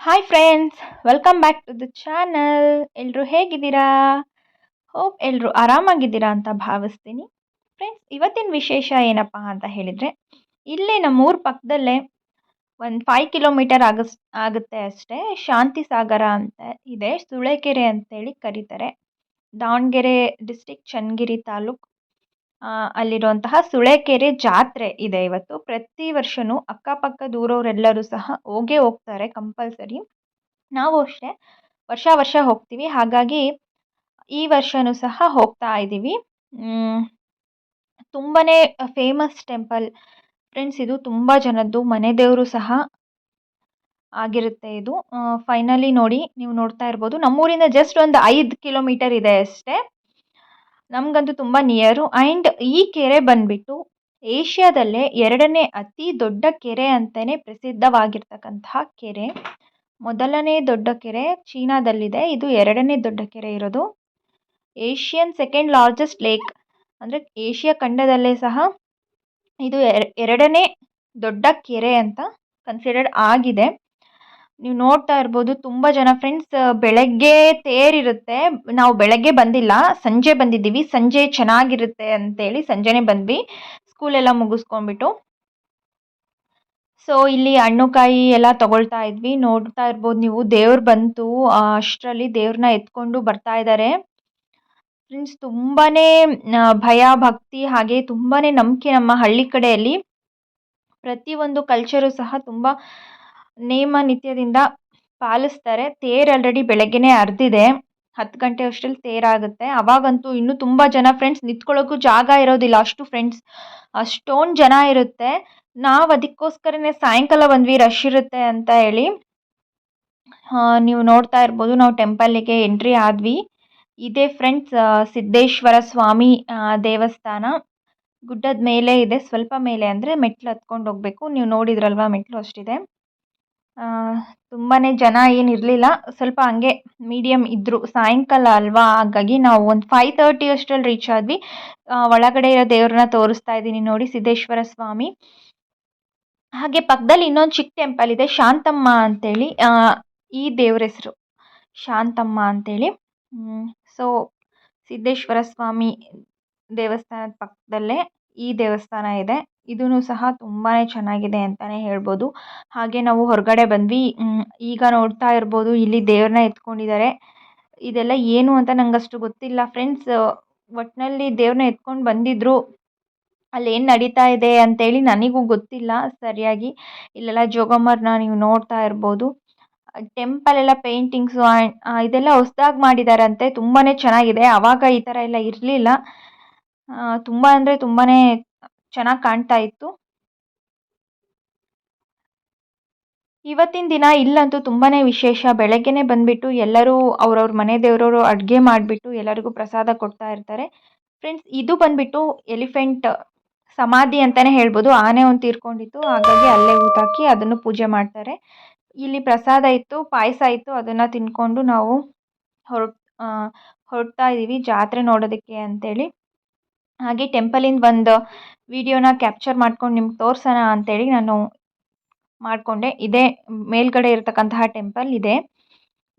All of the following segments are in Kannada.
Hi friends welcome back to the channel ಎಲ್ಲರೂ ಹೇಗಿದ್ದೀರಾ? ಹೋಪ್ ಎಲ್ಲರೂ ಆರಾಮಾಗಿದ್ದೀರಾ ಅಂತ ಭಾವಿಸ್ತೀನಿ. ಫ್ರೆಂಡ್ಸ್ ಇವತ್ತಿನ ವಿಶೇಷ ಏನಪ್ಪ ಅಂತ ಹೇಳಿದರೆ, ಇಲ್ಲೇ ನಮ್ಮೂರ ಪಕ್ಕದಲ್ಲೇ ಒಂದು ಫೈವ್ ಕಿಲೋಮೀಟರ್ ಆಗಸ್, ಆಗುತ್ತೆ ಅಷ್ಟೇ. ಶಾಂತಿ ಸಾಗರ ಅಂತ ಇದೆ. ಸುಳೆಕೆರೆ ಅಂತೇಳಿ ಕರೀತಾರೆ. ದಾವಣಗೆರೆ ಡಿಸ್ಟಿಕ್ ಚನ್ನಗಿರಿ ತಾಲೂಕು ಅಲ್ಲಿರುವಂತಹ ಸುಳೆಕೆರೆ ಜಾತ್ರೆ ಇದೆ ಇವತ್ತು. ಪ್ರತಿ ವರ್ಷವೂ ಅಕ್ಕಪಕ್ಕ ದೂರವರೆಲ್ಲರೂ ಸಹ ಹೋಗೇ ಹೋಗ್ತಾರೆ ಕಂಪಲ್ಸರಿ. ನಾವು ಅಷ್ಟೇ ವರ್ಷ ವರ್ಷ ಹೋಗ್ತೀವಿ. ಹಾಗಾಗಿ ಈ ವರ್ಷವೂ ಸಹ ಹೋಗ್ತಾ ಇದ್ದೀವಿ. ತುಂಬಾ ಫೇಮಸ್ ಟೆಂಪಲ್ ಫ್ರೆಂಡ್ಸ್ ಇದು ತುಂಬ ಜನದ್ದು. ಮನೆ ದೇವರು ಸಹ ಆಗಿರುತ್ತೆ ಇದು. ಫೈನಲಿ ನೋಡಿ, ನೀವು ನೋಡ್ತಾ ಇರ್ಬೋದು. ನಮ್ಮೂರಿಂದ ಜಸ್ಟ್ ಒಂದು ಐದು ಕಿಲೋಮೀಟರ್ ಇದೆ ಅಷ್ಟೇ. ನಮಗಂತೂ ತುಂಬ ನಿಯರು ಆ್ಯಂಡ್ ಈ ಕೆರೆ ಬಂದುಬಿಟ್ಟು ಏಷ್ಯಾದಲ್ಲೇ ಎರಡನೇ ಅತಿ ದೊಡ್ಡ ಕೆರೆ ಅಂತಲೇ ಪ್ರಸಿದ್ಧವಾಗಿರ್ತಕ್ಕಂತಹ ಕೆರೆ. ಮೊದಲನೇ ದೊಡ್ಡ ಕೆರೆ ಚೀನಾದಲ್ಲಿದೆ. ಇದು ಎರಡನೇ ದೊಡ್ಡ ಕೆರೆ ಇರೋದು. Asian second largest lake. ಅಂದರೆ ಏಷ್ಯಾ ಖಂಡದಲ್ಲೇ ಸಹ ಇದು ಎರಡನೇ ದೊಡ್ಡ ಕೆರೆ ಅಂತ ಕನ್ಸಿಡರ್ಡ್ ಆಗಿದೆ. ನೀವು ನೋಡ್ತಾ ಇರ್ಬೋದು, ತುಂಬ ಜನ ಫ್ರೆಂಡ್ಸ್ ಬೆಳಗ್ಗೆ ತೇರಿರುತ್ತೆ. ನಾವು ಬೆಳಗ್ಗೆ ಬಂದಿಲ್ಲ, ಸಂಜೆ ಬಂದಿದ್ದೀವಿ. ಸಂಜೆ ಚೆನ್ನಾಗಿರುತ್ತೆ ಅಂತೇಳಿ ಸಂಜೆನೇ ಬಂದ್ವಿ. ಸ್ಕೂಲೆಲ್ಲ ಮುಗಿಸ್ಕೊಂಡ್ಬಿಟ್ಟು. ಸೊ ಇಲ್ಲಿ ಹಣ್ಣು ಕಾಯಿ ಎಲ್ಲ ತಗೊಳ್ತಾ ಇದ್ವಿ. ನೋಡ್ತಾ ಇರ್ಬೋದು ನೀವು, ದೇವ್ರು ಬಂತು. ಅಷ್ಟರಲ್ಲಿ ದೇವ್ರನ್ನ ಎತ್ಕೊಂಡು ಬರ್ತಾ ಇದ್ದಾರೆ ಫ್ರೆಂಡ್ಸ್ ತುಂಬಾ ಭಯ, ಭಕ್ತಿ, ಹಾಗೆ ತುಂಬಾ ನಂಬಿಕೆ ನಮ್ಮ ಹಳ್ಳಿ ಕಡೆಯಲ್ಲಿ. ಪ್ರತಿಯೊಂದು ಕಲ್ಚರು ಸಹ ತುಂಬ ನೇಮ ನಿತ್ಯದಿಂದ ಪಾಲಿಸ್ತಾರೆ. ತೇರು ಆಲ್ರೆಡಿ ಬೆಳಗ್ಗೆನೇ ಅರ್ಧಿದೆ ಹತ್ತು ಗಂಟೆ ಅಷ್ಟರಲ್ಲಿ ತೇರಾಗುತ್ತೆ ಅವಾಗಂತೂ ಇನ್ನೂ ತುಂಬ ಜನ ಫ್ರೆಂಡ್ಸ್ ನಿಂತ್ಕೊಳ್ಳೋಕ್ಕೂ ಜಾಗ ಇರೋದಿಲ್ಲ. ಅಷ್ಟು ಫ್ರೆಂಡ್ಸ್ ಅಷ್ಟೊಂದು ಜನ ಇರುತ್ತೆ. ನಾವು ಅದಕ್ಕೋಸ್ಕರನೇ ಸಾಯಂಕಾಲ ಬಂದ್ವಿ ರಶ್ ಇರುತ್ತೆ ಅಂತ ಹೇಳಿ ನೀವು ನೋಡ್ತಾ ಇರ್ಬೋದು. ನಾವು ಟೆಂಪಲ್ಲಿಗೆ ಎಂಟ್ರಿ ಆದ್ವಿ. ಇದೇ ಫ್ರೆಂಡ್ಸ್ ಸಿದ್ದೇಶ್ವರ ಸ್ವಾಮಿ ದೇವಸ್ಥಾನ. ಗುಡ್ಡದ ಮೇಲೆ ಇದೆ. ಸ್ವಲ್ಪ ಮೇಲೆ ಅಂದರೆ ಮೆಟ್ಲು ಹತ್ಕೊಂಡು ಹೋಗಬೇಕು. ನೀವು ನೋಡಿದ್ರಲ್ವಾ ಮೆಟ್ಲು ಅಷ್ಟಿದೆ. ತುಂಬಾ ಜನ ಏನು ಇರಲಿಲ್ಲ. ಸ್ವಲ್ಪ ಹಂಗೆ ಮೀಡಿಯಮ್ ಇದ್ದರು ಸಾಯಂಕಾಲ ಅಲ್ವಾ? ಹಾಗಾಗಿ ನಾವು ಒಂದು ಫೈವ್ ತರ್ಟಿ ಅಷ್ಟರಲ್ಲಿ ರೀಚ್ ಆದ್ವಿ. ಒಳಗಡೆ ಇರೋ ದೇವ್ರನ್ನ ತೋರಿಸ್ತಾ ಇದ್ದೀನಿ ನೋಡಿ, ಸಿದ್ದೇಶ್ವರ ಸ್ವಾಮಿ. ಹಾಗೆ ಪಕ್ಕದಲ್ಲಿ ಇನ್ನೊಂದು ಚಿಕ್ಕ ಟೆಂಪಲ್ ಇದೆ, ಶಾಂತಮ್ಮ ಅಂತೇಳಿ. ಈ ದೇವ್ರ ಹೆಸರು. ಶಾಂತಮ್ಮ ಅಂತೇಳಿ. ಸೊ ಸಿದ್ದೇಶ್ವರ ಸ್ವಾಮಿ ದೇವಸ್ಥಾನದ ಪಕ್ಕದಲ್ಲೇ ಈ ದೇವಸ್ಥಾನ ಇದೆ. ಇದೂ ಸಹ ತುಂಬಾ ಚೆನ್ನಾಗಿದೆ ಅಂತಲೇ ಹೇಳ್ಬೋದು. ಹಾಗೆ ನಾವು ಹೊರಗಡೆ ಬಂದ್ವಿ. ಈಗ ನೋಡ್ತಾ ಇರ್ಬೋದು. ಇಲ್ಲಿ ದೇವ್ರನ್ನ ಎತ್ಕೊಂಡಿದ್ದಾರೆ. ಇದೆಲ್ಲ ಏನು ಅಂತ ನಂಗೆ ಅಷ್ಟು ಗೊತ್ತಿಲ್ಲ ಫ್ರೆಂಡ್ಸ್. ಒಟ್ಟಿನಲ್ಲಿ ದೇವ್ರನ್ನ ಎತ್ಕೊಂಡು ಅಲ್ಲಿ ಏನು ನಡೀತಾ ಇದೆ ಅಂತೇಳಿ ನನಗೂ ಗೊತ್ತಿಲ್ಲ ಸರಿಯಾಗಿ. ಇಲ್ಲೆಲ್ಲ ಜೋಗಮ್ಮರನ್ನ ನೀವು ನೋಡ್ತಾ ಇರ್ಬೋದು. ಟೆಂಪಲ್ ಎಲ್ಲ ಪೇಂಟಿಂಗ್ಸು ಇದೆಲ್ಲ ಹೊಸ್ದಾಗಿ ಮಾಡಿದಾರಂತೆ. ತುಂಬಾ ಚೆನ್ನಾಗಿದೆ. ಆವಾಗ ಈ ಥರ ಎಲ್ಲ ಇರಲಿಲ್ಲ. ತುಂಬ ಅಂದರೆ ತುಂಬಾ ಚೆನ್ನಾಗಿ ಕಾಣ್ತಾ ಇತ್ತು. ಇವತ್ತಿನ ದಿನ ಇಲ್ಲಂತೂ ತುಂಬಾ ವಿಶೇಷ. ಬೆಳಗ್ಗೆನೇ ಬಂದ್ಬಿಟ್ಟು ಎಲ್ಲರೂ ಅವ್ರವ್ರ ಮನೆ ದೇವರವರು ಅಡುಗೆ ಮಾಡಿಬಿಟ್ಟು ಎಲ್ಲರಿಗೂ ಪ್ರಸಾದ ಕೊಡ್ತಾ ಇರ್ತಾರೆ. ಫ್ರೆಂಡ್ಸ್, ಇದು ಬಂದ್ಬಿಟ್ಟು ಎಲಿಫೆಂಟ್ ಸಮಾಧಿ ಅಂತಲೇ ಹೇಳ್ಬೋದು. ಆನೆ ಒಂದು ತೀರ್ಕೊಂಡಿತ್ತು. ಹಾಗಾಗಿ ಅಲ್ಲೇ ಊತಾಕಿ ಅದನ್ನು ಪೂಜೆ ಮಾಡ್ತಾರೆ. ಇಲ್ಲಿ ಪ್ರಸಾದ ಇತ್ತು, ಪಾಯಸ ಇತ್ತು. ಅದನ್ನು ತಿನ್ಕೊಂಡು ನಾವು ಹೊರಟು ಹೊರಡ್ತಾ ಇದ್ದೀವಿ ಜಾತ್ರೆ ನೋಡೋದಕ್ಕೆ ಅಂತೇಳಿ. ಹಾಗೆ ಟೆಂಪಲಿಂದ ಒಂದು ವಿಡಿಯೋನ ಕ್ಯಾಪ್ಚರ್ ಮಾಡ್ಕೊಂಡು ನಿಮ್ಗೆ ತೋರಿಸೋಣ ಅಂತೇಳಿ ನಾನು ಮಾಡಿಕೊಂಡೆ. ಇದೇ ಮೇಲ್ಗಡೆ ಇರತಕ್ಕಂತಹ ಟೆಂಪಲ್ ಇದೆ.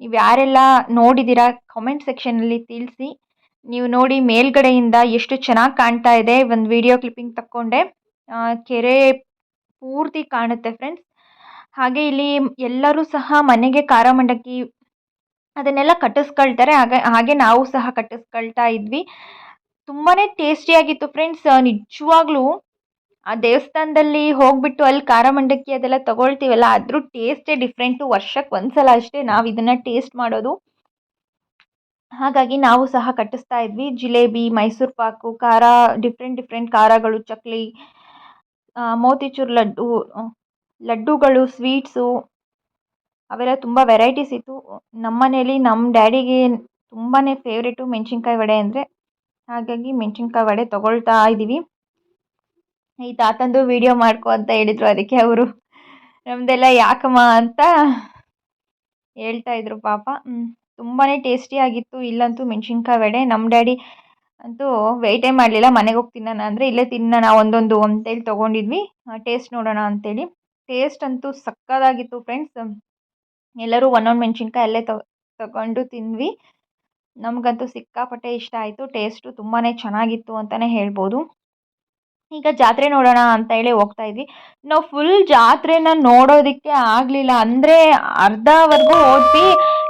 ನೀವು ಯಾರೆಲ್ಲ ನೋಡಿದ್ದೀರಾ ಕಮೆಂಟ್ ಸೆಕ್ಷನಲ್ಲಿ ತಿಳಿಸಿ. ನೀವು ನೋಡಿ ಮೇಲ್ಗಡೆಯಿಂದ ಎಷ್ಟು ಚೆನ್ನಾಗಿ ಕಾಣ್ತಾ ಇದೆ. ಒಂದು ವಿಡಿಯೋ ಕ್ಲಿಪ್ಪಿಂಗ್ ತಕ್ಕೊಂಡೆ. ಕೆರೆ ಪೂರ್ತಿ ಕಾಣುತ್ತೆ ಫ್ರೆಂಡ್ಸ್ ಹಾಗೆ ಇಲ್ಲಿ ಎಲ್ಲರೂ ಸಹ ಮನೆಗೆ ಖಾರ ಮಂಡಕ್ಕಿ ಅದನ್ನೆಲ್ಲ ಕಟ್ಟಿಸ್ಕೊಳ್ತಾರೆ. ಹಾಗೆ ಹಾಗೆ ನಾವು ಸಹ ಕಟ್ಟಿಸ್ಕೊಳ್ತಾ ಇದ್ವಿ. ತುಂಬಾ ಟೇಸ್ಟಿಯಾಗಿತ್ತು ಫ್ರೆಂಡ್ಸ್ ನಿಜವಾಗ್ಲೂ ಆ ದೇವಸ್ಥಾನದಲ್ಲಿ ಹೋಗಿಬಿಟ್ಟು ಅಲ್ಲಿ ಖಾರ ಮಂಡಕ್ಕಿ ಅದೆಲ್ಲ ತಗೊಳ್ತೀವಲ್ಲ, ಅದ್ರ ಟೇಸ್ಟೇ ಡಿಫ್ರೆಂಟು ವರ್ಷಕ್ಕೆ ಒಂದು ಸಲ ಅಷ್ಟೇ ನಾವು ಇದನ್ನು ಟೇಸ್ಟ್ ಮಾಡೋದು. ಹಾಗಾಗಿ ನಾವು ಸಹ ಕಟ್ಟಿಸ್ತಾ ಇದ್ವಿ. ಜಿಲೇಬಿ, ಮೈಸೂರು ಪಾಕು, ಖಾರ ಡಿಫ್ರೆಂಟ್ ಡಿಫ್ರೆಂಟ್ ಖಾರಗಳು, ಚಕ್ಲಿ ಮೋತಿಚೂರ್ ಲಡ್ಡು ಲಡ್ಡುಗಳು ಸ್ವೀಟ್ಸು ಅವೆಲ್ಲ ತುಂಬ ವೆರೈಟೀಸ್ ಇತ್ತು. ನಮ್ಮ ಮನೇಲಿ ನಮ್ಮ ಡ್ಯಾಡಿಗೆ ತುಂಬಾ ಫೇವ್ರೇಟು ಮೆಣಸಿನ್ಕಾಯಿ ವಡೆ ಅಂದರೆ ಹಾಗಾಗಿ ಮೆಣಸಿನ್ಕಾಯಿ ವಡೆ ತೊಗೊಳ್ತಾ ಇದ್ದೀವಿ ಈ ತಾತಂದು ವೀಡಿಯೋ ಮಾಡ್ಕೊ ಅಂತ ಹೇಳಿದರು ಅದಕ್ಕೆ ಅವರು. ನಮ್ಮದೆಲ್ಲ ಯಾಕಮ್ಮ ಅಂತ ಹೇಳ್ತಾ ಇದ್ರು ಪಾಪ. ತುಂಬಾ ಟೇಸ್ಟಿಯಾಗಿತ್ತು ಇಲ್ಲಂತೂ ಮೆಣಸಿನ್ಕಾಯಿ ವಡೆ. ನಮ್ಮ ಡ್ಯಾಡಿ ಅಂತೂ ವೆಯ್ಟೇ ಮಾಡಲಿಲ್ಲ. ಮನೆಗೆ ಹೋಗಿ ತಿನ್ನೋಣ ಅಂದರೆ ಇಲ್ಲೇ ತಿನ್ನೋಣ ಒಂದೊಂದು ಅಂತೇಳಿ ತೊಗೊಂಡಿದ್ವಿ. ಟೇಸ್ಟ್ ನೋಡೋಣ ಅಂತೇಳಿ ಟೇಸ್ಟ್ ಅಂತೂ ಸಕ್ಕತ್ತಾಗಿತ್ತು ಫ್ರೆಂಡ್ಸ್ ಎಲ್ಲರೂ ಒಂದೊಂದು ಮೆಣಸಿನ್ಕಾಯಿ ಅಲ್ಲೇ ತಗೊಂಡು ತಿಂದ್ವಿ. ನಮಗಂತೂ ಸಿಕ್ಕಾಪಟ್ಟೆ ಇಷ್ಟ ಆಯಿತು, ಟೇಸ್ಟು ತುಂಬಾ ಚೆನ್ನಾಗಿತ್ತು ಅಂತಲೇ ಹೇಳ್ಬೋದು. ಈಗ ಜಾತ್ರೆ ನೋಡೋಣ ಅಂತ ಹೇಳಿ ಹೋಗ್ತಾ ಇದ್ವಿ. ನಾವು ಫುಲ್ ಜಾತ್ರೆನ ನೋಡೋದಕ್ಕೆ ಆಗಲಿಲ್ಲ. ಅಂದರೆ ಅರ್ಧವರೆಗೂ ಹೋದ್ವಿ,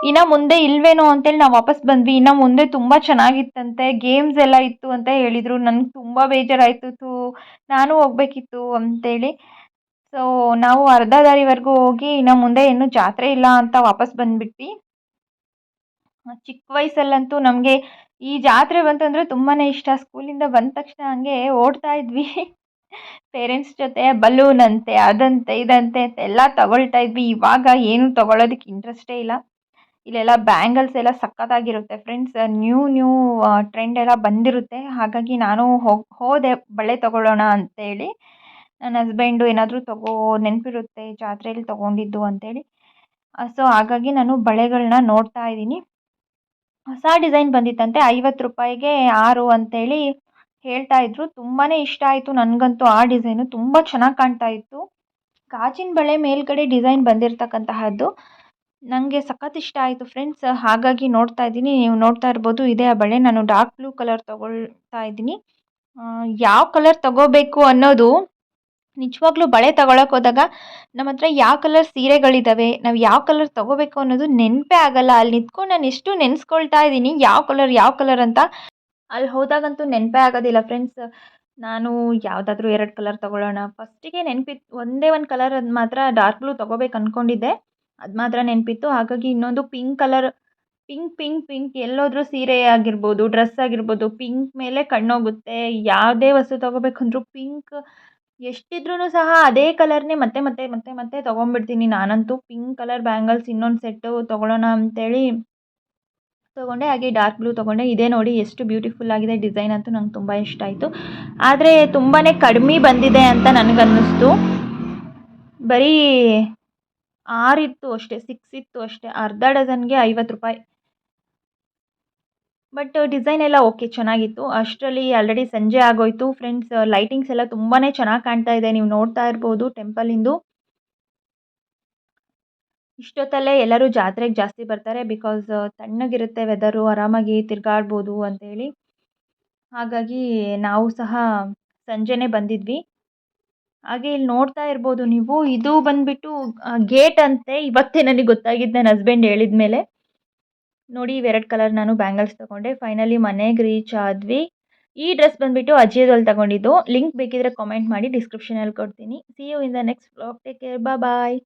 ಇನ್ನು ಮುಂದೆ ಇಲ್ವೇನೋ ಅಂತೇಳಿ ನಾವು ವಾಪಸ್ ಬಂದ್ವಿ. ಇನ್ನು ಮುಂದೆ ತುಂಬ ಚೆನ್ನಾಗಿತ್ತಂತೆ ಗೇಮ್ಸ್ ಎಲ್ಲ ಇತ್ತು ಅಂತ ಹೇಳಿದರು. ನನಗೆ ತುಂಬ ಬೇಜಾರಾಯಿತು ನಾನು ಹೋಗ್ಬೇಕಿತ್ತು ಅಂತೇಳಿ. ಸೊ ನಾವು ಅರ್ಧ ದಾರಿವರೆಗೂ ಹೋಗಿ ಇನ್ನು ಮುಂದೆ ಏನು ಜಾತ್ರೆ ಇಲ್ಲ ಅಂತ ವಾಪಸ್ ಬಂದುಬಿಟ್ವಿ. ಚಿಕ್ಕ ವಯಸ್ಸಲ್ಲಂತೂ ನಮಗೆ ಈ ಜಾತ್ರೆ ಬಂತಂದರೆ ತುಂಬಾ ಇಷ್ಟ. ಸ್ಕೂಲಿಂದ ಬಂದ ತಕ್ಷಣ ಹಂಗೆ ಓಡ್ತಾ ಇದ್ವಿ. ಪೇರೆಂಟ್ಸ್ ಜೊತೆ ಬಲೂನ್ ಅಂತೆ ಅದಂತೆ, ಇದಂತೆ ಎಲ್ಲ ತಗೊಳ್ತಾ ಇದ್ವಿ. ಇವಾಗ ಏನು ತಗೊಳ್ಳೋದಕ್ಕೆ ಇಂಟ್ರೆಸ್ಟೇ ಇಲ್ಲ. ಇಲ್ಲೆಲ್ಲ ಬ್ಯಾಂಗಲ್ಸ್ ಎಲ್ಲ ಸಖತ್ತಾಗಿರುತ್ತೆ ಫ್ರೆಂಡ್ಸ್. ನ್ಯೂ ನ್ಯೂ ಟ್ರೆಂಡ್ ಎಲ್ಲ ಬಂದಿರುತ್ತೆ. ಹಾಗಾಗಿ ನಾನು ಹೋಗಿ ಹೋದೆ ಬಳೆ ತಗೊಳ್ಳೋಣ ಅಂತೇಳಿ. ನನ್ನ ಹಸ್ಬೆಂಡು ಏನಾದರೂ ತಗೋ, ನೆನಪಿರುತ್ತೆ ಜಾತ್ರೆಯಲ್ಲಿ ತಗೊಂಡಿದ್ದು ಅಂತೇಳಿ. ಸೊ ಹಾಗಾಗಿ ನಾನು ಬಳೆಗಳನ್ನ ನೋಡ್ತಾ ಇದ್ದೀನಿ. ಹೊಸ ಡಿಸೈನ್ ಬಂದಿತ್ತಂತೆ, ಐವತ್ತು ರೂಪಾಯಿಗೆ ಆರು ಅಂತೇಳಿ ಹೇಳ್ತಾ ಇದ್ರು. ತುಂಬಾ ಇಷ್ಟ ಆಯಿತು ನನಗಂತೂ ಆ ಡಿಸೈನು. ತುಂಬ ಚೆನ್ನಾಗಿ ಕಾಣ್ತಾ ಇತ್ತು. ಗಾಜಿನ ಬಳೆ ಮೇಲ್ಗಡೆ ಡಿಸೈನ್ ಬಂದಿರತಕ್ಕಂತಹದ್ದು. ನನಗೆ ಸಖತ್ ಇಷ್ಟ ಆಯಿತು ಫ್ರೆಂಡ್ಸ್. ಹಾಗಾಗಿ ನೋಡ್ತಾ ಇದ್ದೀನಿ. ನೀವು ನೋಡ್ತಾ ಇರ್ಬೋದು ಇದೇ ಆ ಬಳೆ. ನಾನು ಡಾರ್ಕ್ ಬ್ಲೂ ಕಲರ್ ತಗೊಳ್ತಾ ಇದ್ದೀನಿ. ಯಾವ ಕಲರ್ ತಗೋಬೇಕು ಅನ್ನೋದು ನಿಜವಾಗ್ಲೂ ಬಳೆ ತಗೊಳಕ್ಕೆ ಹೋದಾಗ ನಮ್ಮ ಹತ್ರ ಯಾವ ಕಲರ್ ಸೀರೆಗಳಿದ್ದಾವೆ ನಾವು ಯಾವ ಕಲರ್ ತಗೋಬೇಕು ಅನ್ನೋದು ನೆನಪೇ ಆಗಲ್ಲ. ಅಲ್ಲಿ ನಿಂತ್ಕೊಂಡು ನಾನು ಎಷ್ಟು ನೆನೆಸ್ಕೊಳ್ತಾ ಇದ್ದೀನಿ, ಯಾವ ಕಲರ್ ಯಾವ ಕಲರ್ ಅಂತ ಅಲ್ಲಿ ಹೋದಾಗಂತೂ ನೆನಪೇ ಆಗೋದಿಲ್ಲ ಫ್ರೆಂಡ್ಸ್ ನಾನು ಯಾವುದಾದ್ರೂ ಎರಡು ಕಲರ್ ತೊಗೊಳ್ಳೋಣ. ಫಸ್ಟಿಗೆ ನೆನಪಿತ್ತು ಒಂದೇ ಒಂದು ಕಲರ್ ಅದು ಮಾತ್ರ ಡಾರ್ಕ್ ಬ್ಲೂ ತೊಗೋಬೇಕು ಅಂದ್ಕೊಂಡಿದ್ದೆ ಅದು ಮಾತ್ರ ನೆನಪಿತ್ತು. ಹಾಗಾಗಿ ಇನ್ನೊಂದು pink colour pink pink pink ಎಲ್ಲೋದ್ರೂ ಸೀರೆ ಆಗಿರ್ಬೋದು ಡ್ರೆಸ್ ಆಗಿರ್ಬೋದು ಪಿಂಕ್ ಮೇಲೆ ಕಣ್ಣೋಗುತ್ತೆ. ಯಾವುದೇ ವಸ್ತು ತೊಗೋಬೇಕಂದ್ರೂ ಪಿಂಕ್ ಎಷ್ಟಿದ್ರೂ ಸಹ ಅದೇ ಕಲರ್ನೇ ಮತ್ತೆ ಮತ್ತೆ ಮತ್ತೆ ಮತ್ತೆ ತೊಗೊಂಡ್ಬಿಡ್ತೀನಿ. ನಾನಂತೂ ಪಿಂಕ್ ಕಲರ್ ಬ್ಯಾಂಗಲ್ಸ್ ಇನ್ನೊಂದು ಸೆಟ್ಟು ತೊಗೊಳ್ಳೋಣ ಅಂತೇಳಿ ತೊಗೊಂಡೆ. ಹಾಗೆ ಡಾರ್ಕ್ ಬ್ಲೂ ತೊಗೊಂಡೆ. ಇದೇ ನೋಡಿ ಎಷ್ಟು ಬ್ಯೂಟಿಫುಲ್ ಆಗಿದೆ ಡಿಸೈನ್ ಅಂತೂ ನಂಗೆ ತುಂಬ ಇಷ್ಟ ಆಯಿತು. ಆದರೆ ತುಂಬಾ ಕಡಿಮೆ ಬಂದಿದೆ ಅಂತ ನನಗನ್ನಿಸ್ತು. ಬರೀ ಆರಿತ್ತು ಅಷ್ಟೇ ಸಿಕ್ಸ್ ಇತ್ತು ಅಷ್ಟೇ. ಅರ್ಧ ಡಜನ್ಗೆ ಐವತ್ತು ರೂಪಾಯಿ. ಬಟ್ ಡಿಸೈನ್ ಎಲ್ಲ ಓಕೆ ಚೆನ್ನಾಗಿತ್ತು. ಅಷ್ಟರಲ್ಲಿ ಆಲ್ರೆಡಿ ಸಂಜೆ ಆಗೋಯಿತು. ಫ್ರೆಂಡ್ಸ್ ಲೈಟಿಂಗ್ಸ್ ಎಲ್ಲ ತುಂಬಾ ಚೆನ್ನಾಗಿ ಕಾಣ್ತಾ ಇದೆ. ನೀವು ನೋಡ್ತಾ ಇರ್ಬೋದು ಟೆಂಪಲಿಂದು ಇಷ್ಟೊತ್ತಲ್ಲೇ ಎಲ್ಲರೂ ಜಾತ್ರೆಗೆ ಜಾಸ್ತಿ ಬರ್ತಾರೆ ಬಿಕಾಸ್ ತಣ್ಣಗಿರುತ್ತೆ ವೆದರು ಆರಾಮಾಗಿ ತಿರುಗಾಡ್ಬೋದು ಅಂತೇಳಿ. ಹಾಗಾಗಿ ನಾವು ಸಹ ಸಂಜೆನೇ ಬಂದಿದ್ವಿ. ಹಾಗೆ ಇಲ್ಲಿ ನೋಡ್ತಾ ಇರ್ಬೋದು ನೀವು. ಇದು ಬಂದುಬಿಟ್ಟು ಗೇಟ್ ಅಂತೆ. ಇವತ್ತೇ ನನಗೆ ಗೊತ್ತಾಗಿದ್ದು, ನನ್ನ ಹಸ್ಬೆಂಡ್ ಹೇಳಿದ ಮೇಲೆ ನೋಡಿ ಇವೆರಡು ಕಲರ್ ನಾನು ಬ್ಯಾಂಗಲ್ಸ್ ತೊಗೊಂಡೆ. ಫೈನಲಿ ಮನೆಗೆ ರೀಚ್ ಆದ್ವಿ. ಈ ಡ್ರೆಸ್ ಬಂದುಬಿಟ್ಟು ಅಜಿಯೋದಲ್ಲಿ ತಗೊಂಡಿದ್ದು. ಲಿಂಕ್ ಬೇಕಿದ್ರೆ ಕಾಮೆಂಟ್ ಮಾಡಿ ಡಿಸ್ಕ್ರಿಪ್ಷನಲ್ಲಿ ಕೊಡ್ತೀನಿ. See you in the next blog take care ಬಾ ಬಾಯ್